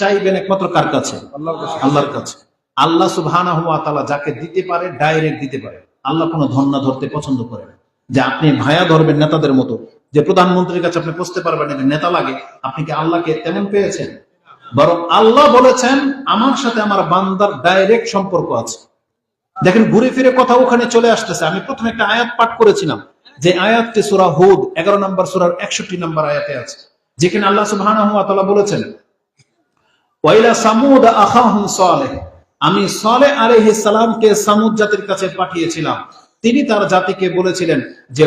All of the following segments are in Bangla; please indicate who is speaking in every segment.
Speaker 1: চাইবেন একমাত্র কার কাছে? আল্লাহর কাছে। আল্লাহ সুবহানাহু ওয়া তাআলা যাকে দিতে পারে ডাইরেক্ট দিতে পারে। আল্লাহ কোনো ধন্না ধরতে পছন্দ করে না। যে আপনি ভায়া ধরবেন নেতাদের মতো যে প্রধানমন্ত্রীর কাছে আপনি পৌঁছতে পারবেন না, নেতা লাগে আপনি কি আল্লাহকে তেমন পেয়েছেন? বরং আল্লাহ বলেছেন আমার সাথে আমার বান্দার ডাইরেক্ট সম্পর্ক আছে। দেখেন ঘুরে ফিরে কথা ওখানে চলে আসতেছে। আমি প্রথমে একটা আয়াত পাঠ করেছিলাম যে আয়াতটি সুরা হুদ এগারো নম্বর সুরার একষট্টি নম্বর আয়াতে আছে। যেখানে আল্লাহ সুবহানাহু ওয়া তাআলা বলেছেন আমি আলাইহিস সালামকে সামুদ জাতির কাছে পাঠিয়েছিলাম। তিনি তার জাতিকে বলেছিলেন যে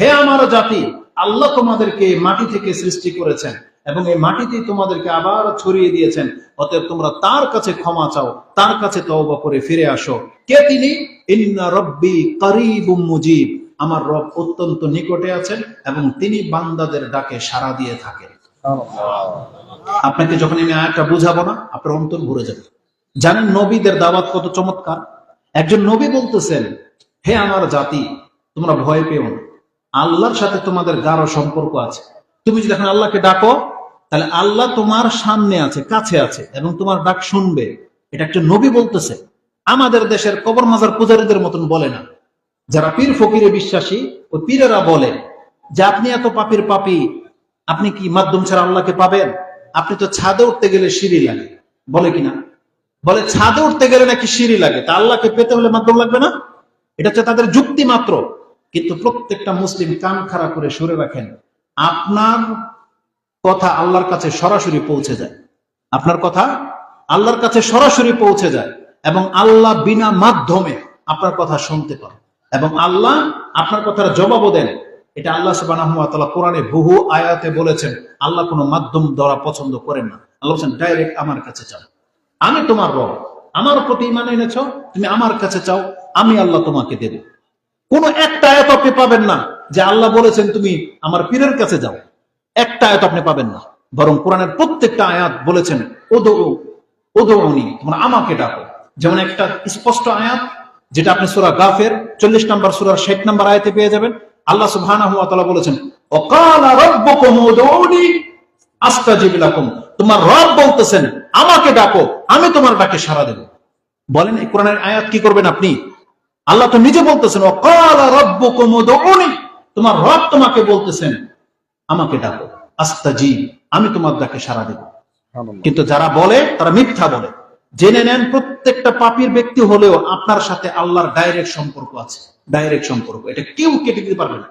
Speaker 1: হে আমার জাতি, আল্লাহ তোমাদেরকে মাটি থেকে সৃষ্টি করেছেন এবং এই মাটিতে তোমাদেরকে আবার ছড়িয়ে দিয়েছেন। অতএব তোমরা তার কাছে ক্ষমা চাও, তার কাছে তওবা করে ফিরে আসো। কে তিনি? ইন্না রব্বি মুজিব। আমার রব অত্যন্ত নিকটে আছেন এবং তিনি বান্দাদের ডাকে সাড়া দিয়ে থাকেন। আপনাকে যখন আমি আয়াতটা বুঝাবো না আপনার অন্তর ভরে যাবে। জানেন নবীদের দাওয়াত কত চমৎকার? একজন নবী বলতেছেন হে আমার জাতি তোমরা ভয় পেও না। আল্লাহর সাথে তোমাদের গাঢ় সম্পর্ক আছে। তুমি যদি এখন আল্লাহকে ডাকো তাহলে আল্লাহ তোমার সামনে আছে কাছে আছে এবং তোমার ডাক শুনবে। এটা একটা নবী বলতেছে। আমাদের দেশের কবর মাজার পূজারীদের মতন বলে না। যারা পীর ফকিরে বিশ্বাসী ও পীরেরা বলে যে আপনি এত পাপির পাপি, আপনি কি মাধ্যম ছাড়া আল্লাহকে পাবেন? আপনি তো ছাদে উঠতে গেলে সিঁড়ি লাগে। বলে কিনা? বলে ছাদে উঠতে গেলে নাকি সিঁড়ি লাগে? তা আল্লাহকে পেতে হলে মাধ্যম লাগবে না? এটা হচ্ছে তাদের যুক্তি মাত্র। কিন্তু প্রত্যেকটা মুসলিম কান খাড়া করে সরে রাখেন। আপনার কথা আল্লাহর কাছে সরাসরি পৌঁছে যায়। আপনার কথা আল্লাহর কাছে সরাসরি পৌঁছে যায় এবং আল্লাহ বিনা মাধ্যমে আপনার কথা শুনতে পান এবং আল্লাহ আপনার কথার জবাবও দেন। এটা আল্লাহ তাআলা কোরআনে বহু আয়াতে বলেছেন, আল্লাহ কোনো মাধ্যম দ্বারা পছন্দ করেন না। আল্লাহ বলেছেন, ডাইরেক্ট আমার কাছে চাও। আমি তোমার রব। আমার প্রতি ইমান এনেছ, তুমি আমার কাছে চাও, আমি আল্লাহ তোমাকে দেব। কোন একটা আয়াত আপনি পাবেন না যে আল্লাহ বলেছেন, তুমি আমার পীরের কাছে যাও। একটা আয়াত আপনি পাবেন না। বরং কোরআনের প্রত্যেকটা আয়াত বলেছেন ওদো ওদৌনি তোমরা আমাকে ডাকো। যেমন একটা স্পষ্ট আয়াত যেটা আপনি সুরা গাফের চল্লিশ নম্বর সুরার ষাট নম্বর আয়াতে পেয়ে যাবেন। আল্লাহ তাআলা বলেছেন তোমার রব বলতেছেন আমাকে ডাকো আমি তোমার ডাকে সাড়া দেব। বলেন এই কোরআনের আয়াত কি করবেন আপনি? আল্লাহ তো নিজে বলতেছেন ওয়াকালা রাব্বুকুম উদউনি। তোমার রব তোমাকে বলতেছেন আমাকে ডাকো আস্তাজিব আমি তোমার ডাকে সাড়া দেব। কিন্তু যারা বলে তারা মিথ্যা বলে। জেনে নেন প্রত্যেকটা পাপির ব্যক্তি হলেও আপনার সাথে আল্লাহর ডাইরেক্ট সম্পর্ক আছে। ডাইরেক্ট সম্পর্ক। এটা কেউ কেটে দিতে পারবে না।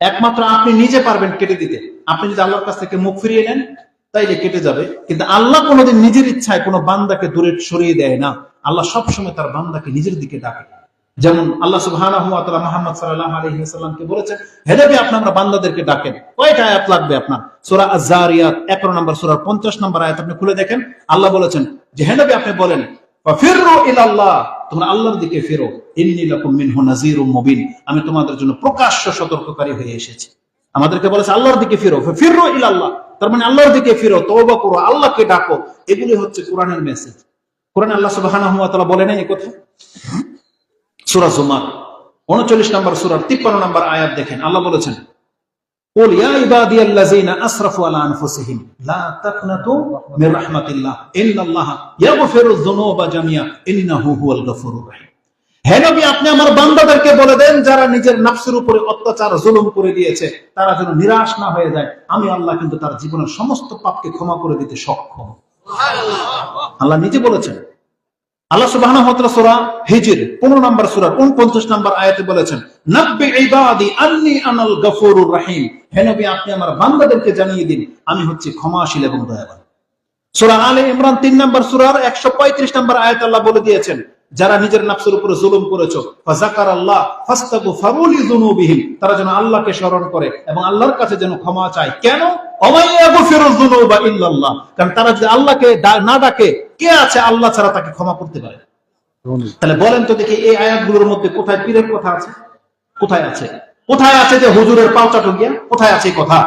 Speaker 1: একমাত্র আপনি নিজে পারবেন কেটে দিতে। আপনি যদি আল্লাহর কাছ থেকে মুখ ফিরিয়ে নেন, তাইলে কেটে যাবে। কিন্তু আল্লাহ কোনোদিন নিজের ইচ্ছায় কোনো বান্দাকে দূরে সরিয়ে দেয় না। আল্লাহ সবসময় তার বান্দাকে নিজের দিকে ডাকে। যেমন আল্লাহ তাআলা মুহাম্মদ সাল্লাল্লাহু আলাইহি বলেছেন, হে নবী, আপনি আমরা বান্দাদেরকে ডাকেন। কয়টা আয়াত লাগবে আপনার? সোরা আজ-জারিয়াত 11 নম্বর সূরার 50 নম্বর আয়াত আপনি খুলে দেখেন। আল্লাহ বলেছেন যে আপনি বলেন দিকে আমি তোমাদের জন্য প্রকাশ্য সতর্ককারী হয়ে এসেছি। আমাদেরকে বলেছে, আল্লাহর দিকে ফিরো ফিরো তার মানে আল্লাহর দিকে ফিরো, তওবা করো, আল্লাহকে ডাকো। এগুলি হচ্ছে কোরআনের মেসেজ কোরআনে আল্লাহ সুবহানাহু ওয়া তাআলা বলেন এই জুমার 39 নম্বর সূরার 53 নম্বর আয়াত দেখেন, আল্লাহ বলেছেন قل يا عبادي الذين اسرفوا على انفسهم لا تقنطوا من رحمه الله ان الله يغفر الذنوب جميعا انه هو الغفور الرحيم হে নবী আপনি আমার বান্দাদেরকে বলে দেন যারা নিজের নফসের উপরে অত্যাচার জুলুম করে দিয়েছে তারা যেন নিরাশ না হয়ে যায় আমি আল্লাহ কিন্তু তার জীবনের সমস্ত পাপকে ক্ষমা করে দিতে সক্ষম আল্লাহ নিজে বলেছেন আল্লাহ সুবাহ সুরা হিজির, পনেরো হিজর 15 নম্বর সূরার 49 নম্বর আয়াতে বলেছেন আপনি আমার জানিয়ে দিন, আমি আলে ইমরান তিন নম্বর সুরার একশো পঁয়ত্রিশ নম্বর আয়াত আল্লাহ বলে দিয়েছেন যারা নিজের নফসের উপরে জুলুম করেছ ফাযাকার আল্লাহ ফাস্তাগফিরু লিযুনুবিহিম তারা যেন আল্লাহকে স্মরণ করে এবং আল্লাহর কাছে যেন ক্ষমা চায়। কেন? অমাইয়াগফিরুয যুনুবা ইল্লাল্লাহ, কারণ তারা যদি আল্লাহকে না ডাকে, কে আছে আল্লাহ ছাড়া তাকে ক্ষমা করতে পারে? তাহলে বলেন তো দেখি এই আয়াতগুলোর মধ্যে কোথায় পীরের কথা আছে? কোথায় আছে? কোথায় আছে যে হুজুরের পাও চাটুকিয়া কোথায় আছে কথা?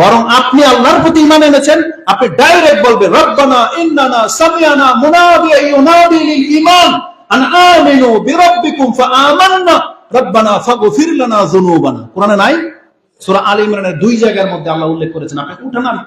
Speaker 1: বরং আপনি আল্লাহর প্রতি ইমান এনেছেন, আপনি ডাইরেক্ট বলবেন, রব্বানা ইন্নানা সামিয়ানা মুনাদিয়া ইউনাদি লিল ঈমান। আন আমিনু বিরাব্বিকুম ফাআমান্না। রব্বানা ফাগফির লানা যুনুবানা। কোরআনে নাই? সুরা আলী ইমরানের দুই জায়গার মধ্যে আল্লাহ উল্লেখ করেছেন। উঠান, আমি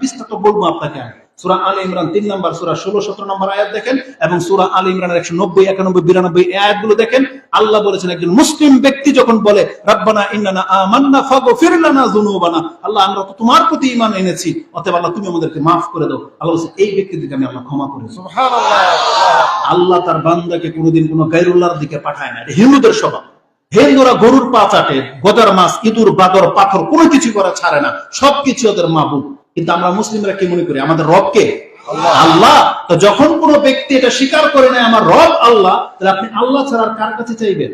Speaker 1: বলব আপনাকে সুরা আলী ইমরান তিন নম্বর, সুরা ষোলো, সতেরো নম্বর আয়াত দেখেন এবং সুরা আলী ইমরানের একশো নব্বই, একানব্বই, বিরানব্বই এই আয়াতগুলো দেখেন। আল্লাহ বলেছেন, একজন মুসলিম ব্যক্তি যখন বলে, রব্বানা ইন্নানা আমান্না ফাগফির লানা যুনুবানা আল্লাহ, আমরা তো তোমার প্রতি ঈমান এনেছি। অতএব আল্লাহ, তুমি আমাদেরকে মাফ করে দাও। আল্লাহ এই ব্যক্তিদেরকে আমি আল্লাহ ক্ষমা করে দেব। আল্লাহ তার বান্দাকে কোনোদিন কোনো গাইরুল্লাহর দিকে পাঠায় না। এটা হিন্দুদের স্বভাব। হিন্দুরা গরুর পা চাটে গজার মাছ ইঁদুর বাদর পাথর কোনো কিছু করা ছাড়ে না। সবকিছু ওদের মাবুদ। কিন্তু আমরা মুসলিমরা কি মনে করি? আমাদের রবকে আল্লাহ। তো যখন কোনো ব্যক্তি এটা স্বীকার করে নেয় আমার রব আল্লাহ তাহলে আপনি আল্লাহ ছাড়া কার কাছে চাইবেন?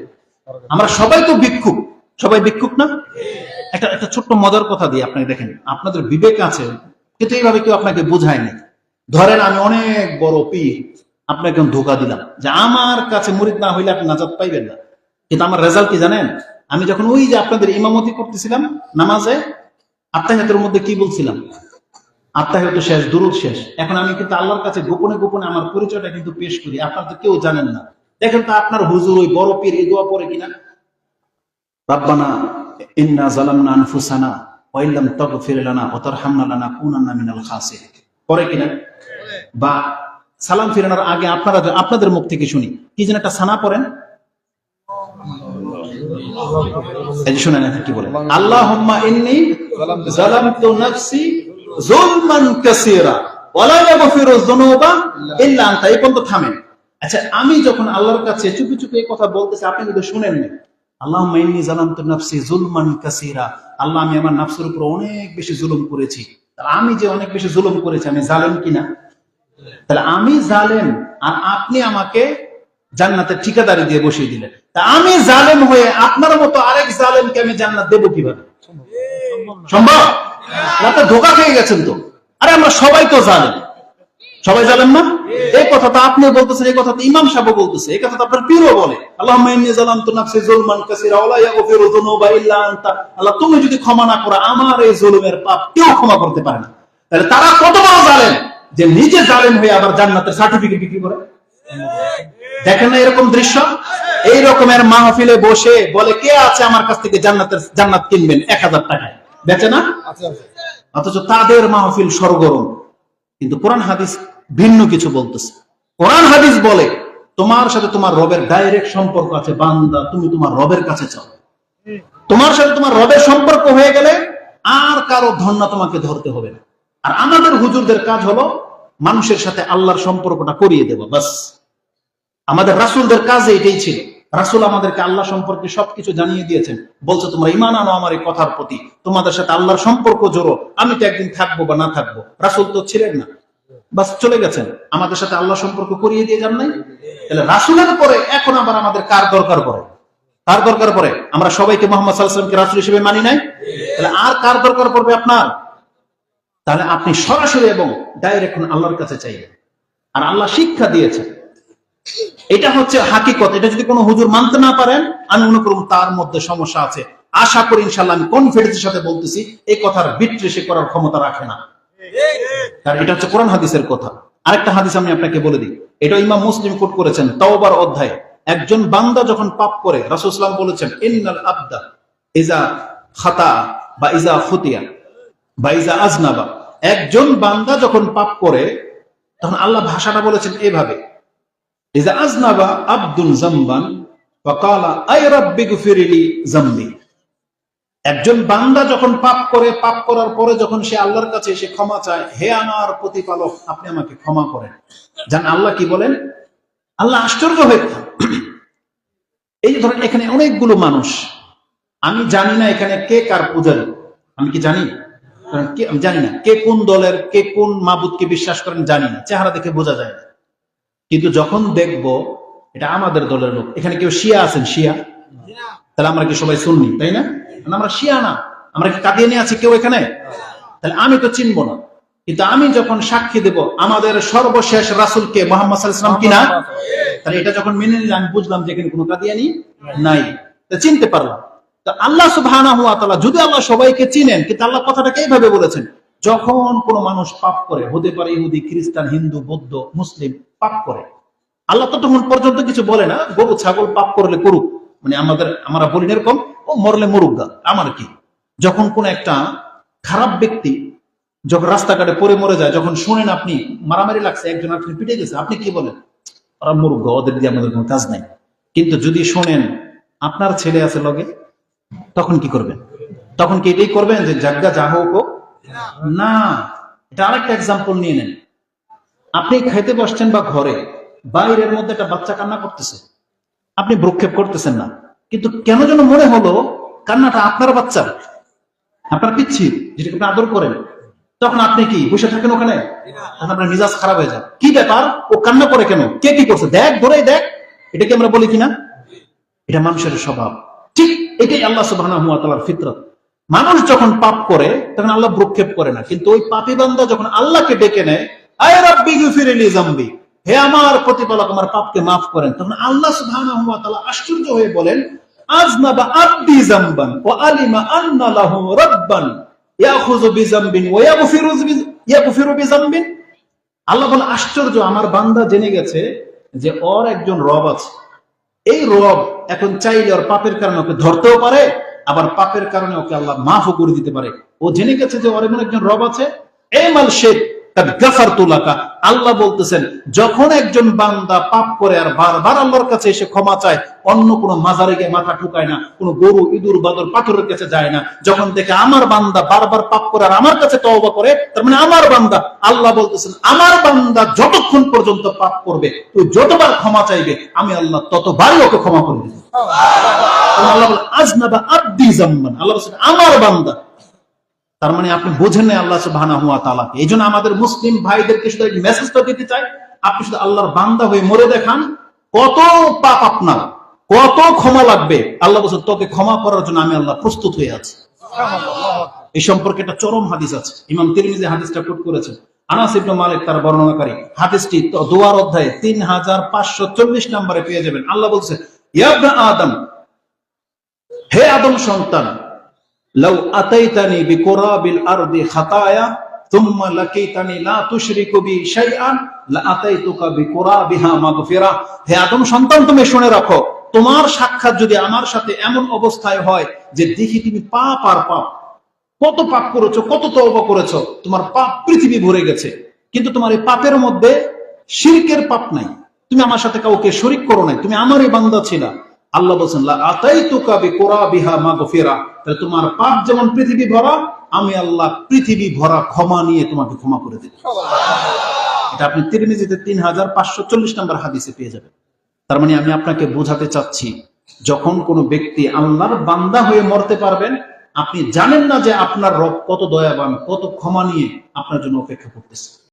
Speaker 1: আমরা সবাই তো ভিক্ষুক। সবাই ভিক্ষুক না? একটা একটা ছোট্ট মজার কথা দিয়ে আপনাকে দেখেন আপনাদের বিবেক আছে কিন্তু এইভাবে কেউ আপনাকে বোঝায় না ধরেন আমি অনেক বড় পীর। আপনাকে ধোকা দিলাম। যে আমার কাছে মুরিদ না হইলে আপনি নাজাত পাইবেন না। কিন্তু আমার রেজাল্ট কি জানেন? আমি যখন ওই যে আপনাদের ইমামতি করতেছিলাম নামাজে আত্মাহাতের মধ্যে কি বলছিলাম? আত্মাহাত শেষ, দুরুদ শেষ। এখন আমি কিন্তু আল্লাহর কাছে গোপনে গোপনে আমার পরিচয়টা কিন্তু পেশ করি। আপনার তো কেউ জানেন না। দেখেন তো আপনার হুজুর ওই বড় পীর এই দোয়া পরে কিনা? রাব্বানা ইন্না জালামনা আনফুসানা ওয়া ইল্লাম তাগফির লানা ওয়া তারহামনা লানাকুনান্না মিনাল খাসিরিন। পরে কিনা? বা সালাম ফিরানোর আগে আপনারা আপনাদের মুখ থেকে শুনি। কি যেন একটা সানা পড়েন? আচ্ছা আমি যখন আল্লাহর কাছে চুপি চুপি এই কথা বলতেছি, আপনি কিন্তু শুনেন না আল্লাহুম্মা ইন্নী যালামতু নাফসি যুলমান কাসীরা। আল্লাহ, আমি আমার নফসের উপর অনেক বেশি জুলুম করেছি। আমি যে অনেক বেশি জুলুম করেছি, আমি জালেম কিনা? তাহলে আমি জালেম আর আপনি আমাকে জান্নাতের ঠিকাদারি দিয়ে বসিয়ে দিলেন। তা আমি জালেম হয়ে আপনার মতো আরেক জালেমকে আমি জান্নাত দেবো কীভাবে? সম্ভব? আপনি ধোকা খেয়ে গেছেন তো। আরে আমরা সবাই তো জালেম। সবাই জানেন না? এই কথা তো আপনি বলতেছেন, এই কথা তো ইমাম সাহেব বলতেছে, এই কথা তো আপনার পীরও বলে। আল্লাহ আল্লাহ, তুমি যদি ক্ষমা না করো, আমার এই জুলুমের পাপ কেউ ক্ষমা করতে পারে না। তাহলে তারা কত জালেম? যে নিজে জালেম হয়ে আবার জান্নাতের সার্টিফিকেট বিক্রি করে? দেখেন না এরকম দৃশ্য? এই রকমের মাহফিলে বসে বলে কে আছে আমার কাছ থেকে জান্নাতের জান্নাত কিনবেন এক হাজার টাকায়? বেচে না? অথচ তাদের মাহফিল সরগরম। কিন্তু কোরআন হাদিস ভিন্ন কিছু বলতেছে। কোরআন হাদিস বলে তোমার সাথে তোমার রবের ডাইরেক্ট সম্পর্ক আছে বান্দা তুমি তোমার রবের কাছে চাও। তোমার সাথে তোমার রবের সম্পর্ক হয়ে গেলে আর কারও ধন্না তোমাকে ধরতে হবে না। আর আমাদের হুজুরদের কাজ হলো মানুষের সাথে আল্লাহর সম্পর্কটা করিয়ে দেওয়া, বাস। আমাদের রাসুলদের কাজ এটাই ছিল। রাসুল আমাদেরকে আল্লাহ সম্পর্কে সবকিছু জানিয়ে দিয়েছেন। বলছে, তোমরা ইমান আনো আমার এই কথার প্রতি। তোমাদের সাথে আল্লাহর সম্পর্ক জোরো আমি তো একদিন থাকব বা না থাকব। রাসুল তো ছিলেন না। বাস, চলে গেছেন। আমাদের সাথে আল্লাহ সম্পর্ক করিয়ে দিয়ে যান নাই? তাহলে রাসুলের পরে এখন আবার আমাদের কার দরকার পড়ে? কার দরকার পড়ে? আমরা সবাইকে মোহাম্মদ সাল্লাহামকে রাসুল হিসেবে মানি নাই? তাহলে আর কার দরকার পড়বে আপনার? তাহলে আপনি সরাসরি এবং ডাইরেক্ট আল্লাহর কাছে চাইবেন। আর আল্লাহ শিক্ষা দিয়েছেন। এটা হচ্ছে হাকিকত। এটা যদি কোনো হুজুর মানতে না পারেন, আমি মনে করুন তার মধ্যে সমস্যা আছে। আশা করি ইনশাল্লাহ আমি কনফিডেন্সের সাথে বলতেছি, এই কথার বিট্রেসে করার ক্ষমতা রাখে না। এটা হচ্ছে কোরআন হাদিসের কথা। আরেকটা হাদিস আমি আপনাকে বলে দিই। এটা ইমাম মুসলিম কোট করেছেন তাওবার অধ্যায়। একজন বান্দা যখন পাপ করে রাসূলুল্লাহ বলেছেন, ইন্নাল আবদা ইজা খাতা বা ইজা খুতিয়া বা ইজা আজনাবা একজন বান্দা যখন পাপ করে, তখন আল্লাহ ভাষাটা বলেছেন এভাবে। একজন বান্দা যখন পাপ করে, পাপ করার পরে যখন সে আল্লাহর কাছে এসে ক্ষমা চায়, হে আমার প্রতিপালক, আপনি আমাকে ক্ষমা করেন। জান আল্লাহ কি বলেন? আল্লাহ আশ্চর্য হয়ে যান। এই যে ধরেন এখানে অনেকগুলো মানুষ। আমি জানি না এখানে কে কার পূজারী। আমি কি জানি? জানি না, কে কোন দলের, কে কোন মাবুদকে বিশ্বাস করেন জানি না, চেহারা দেখে বোঝা যায় না। কিন্তু যখন দেখব এটা আমাদের দলের লোক, এখানে কেউ শিয়া আছেন, শিয়া? তাহলে আমরা কি সবাই শুননি তাই না? আমরা শিয়া না। আমরা কি কাঁদিয়ে নিয়ে আছি কেউ এখানে? তাহলে আমি তো চিনবো না। কিন্তু আমি যখন সাক্ষী দেব আমাদের সর্বশেষ রাসুলকে মোহাম্মদ সাল্লাম কিনা, তাহলে এটা যখন মেনে নিলে আমি বুঝলাম যে এখানে কোনো কাদিয়ানি নাই। চিনতে পারলাম। তা আল্লাহ তাআলা, যদি আল্লাহ সবাইকে চিনেন, কিন্তু আল্লাহ কথাটাকে এইভাবে বলেছেন, যখন কোনো মানুষ পাপ করে, হতে পারে ইহুদি, খ্রিস্টান, হিন্দু, বৌদ্ধ, মুসলিম, পাপ করে, আল্লাহ ততক্ষণ পর্যন্ত কিছু বলে না, গরু, ছাগল পাপ করলে করুক মানে আমাদের, আমরা বলি এরকম, ও মরলে মরুক গা, আমার কি? যখন কোন একটা খারাপ ব্যক্তি যখন রাস্তাঘাটে পরে মরে যায়, যখন শুনেন আপনি, মারামারি লাগছে, একজন আপনি পিটে গেছে, আপনি কি বলেন? ওরা মুরগ ওদের দিয়ে আমাদের কোনো কাজ নাই। কিন্তু যদি শোনেন, আপনার ছেলে আছে লগে তখন কি করবেন? তখন কি এটাই করবেন যে জাগা যা হোক? না। এটা আরেকটা এক্সাম্পল নিয়ে নেন। আপনি খাইতে বসছেন বা ঘরে, বাইরের মধ্যে একটা বাচ্চা কান্না করতেছে। আপনি ভ্রুক্ষেপ করতেছেন না। কিন্তু কেন যেন মনে হলো কান্নাটা আপনার বাচ্চা আপনার পিচ্ছি, যেটাকে আপনি আদর করেন। তখন আপনি কি বসে থাকেন ওখানে? তখন আপনার মিজাজ খারাপ হয়ে যায়। কি ব্যাপার? ও কান্না করে কেন? কে কি করছে? দেখ ধরে দেখ। এটা কি আমরা বলি কিনা? এটা মানুষের স্বভাব। ঠিক এটাই আল্লাহ তাআলার ফিতরত। মানুষ যখন পাপ করে, তখন আল্লাহ ভ্রুক্ষেপ করে না। কিন্তু ওই পাপী বান্দা যখন আল্লাহকে ডেকে নেয় হে আমার প্রতিপালক, আমার পাপকে মাফ করেন। তখন আল্লাহ তাআলা আশ্চর্য হয়ে বলেন আল্লাহ বলে আশ্চর্য, আমার বান্দা জেনে গেছে যে ওর একজন রব আছে। এই রব এখন চাইলে ওর পাপের কারণে ওকে ধরতেও পারে, আবার পাপের কারণে ওকে আল্লাহ মাফও করে দিতে পারে। ও জেনে গেছে যে ওর এমন একজন রব আছে। এমাল শেখ গাফার তুলাকা আল্লাহ বলতেছেন যখন একজন বান্দা পাপ করে আর বারবার আল্লাহর কাছে এসে ক্ষমা চায় অন্য কোনো মাজারে গিয়ে মাথা ঠুকায় না কোনো গরু ইঁদুর বাদর পাথরের কাছে যায় না। যখন দেখে আমার বান্দা বারবার পাপ করে আর আমার কাছে তওবা করে তার মানে আমার বান্দা আল্লাহ বলতেছেন আমার বান্দা যতক্ষণ পর্যন্ত পাপ করবে তুই যতবার ক্ষমা চাইবে আমি আল্লাহ ততবারই ওকে ক্ষমা করে দেব। আল্লাহ বলে আজনাবা আব্দি জাম্মান। আল্লাহ বলছেন আমার বান্দা তার মানে আপনি বোঝেন না আল্লাহ সুবহানাহু ওয়া তাআলাকে। এই জন্য আমাদের মুসলিম ভাইদেরকে শুধু মেসেজটা দিতে চাই, আপনি শুধু আল্লাহর বান্দা হয়ে মরে দেখান, কত পাপ আপনার, কত ক্ষমা লাগবে। আল্লাহ বলছেন, তোকে ক্ষমা করার জন্য আমি আল্লাহ প্রস্তুত হয়ে আছি। এই সম্পর্কে একটা চরম হাদিস আছে। ইমাম তিরমিজি হাদিসটা কোট করেছেন। আনাস ইবনে মালিক তার বর্ণনাকারী হাদিসটি তো দোয়ার অধ্যায়ে তিন হাজার পাঁচশো চল্লিশ নম্বরে পেয়ে যাবেন। আল্লাহ বলছে, ইয়া আদম, হে আদম সন্তান লাউ আতাইতানি বিকুরাবিল আরদি খাতায়া লাকিতানি লা তুশরিকু বি শাইআন, লা আতাইতুকা বিকুরাবিহা হে আদম সন্তান, তুমি শুনে রাখো, তোমার সাক্ষাৎ যদি আমার সাথে এমন অবস্থায় হয় যে দেখি তুমি পাপ আর পাপ, কত পাপ করেছ, কত তওবা করেছ, তোমার পাপ পৃথিবী ভরে গেছে। কিন্তু তোমার এই পাপের মধ্যে শিরকের পাপ নাই। তুমি আমার সাথে কাউকে শরিক করো নাই, তুমি আমারই বান্দা ছিলা। আল্লাহ বলছেন তাহলে তোমার পাপ যেমন পৃথিবী ভরা আমি আল্লাহ পৃথিবী ভরা ক্ষমা নিয়ে তোমাকে ক্ষমা করে দেব। এটা আপনি তিরমিজিতে তিন হাজার পাঁচশো চল্লিশ নম্বর হাদিসে পেয়ে যাবেন। তার মানে আমি আপনাকে বোঝাতে চাচ্ছি যখন কোনো ব্যক্তি আল্লাহর বান্দা হয়ে মরতে পারবেন আপনি জানেন না যে আপনার রব কত দয়াবান কত ক্ষমা নিয়ে আপনার জন্য অপেক্ষা করতেছে।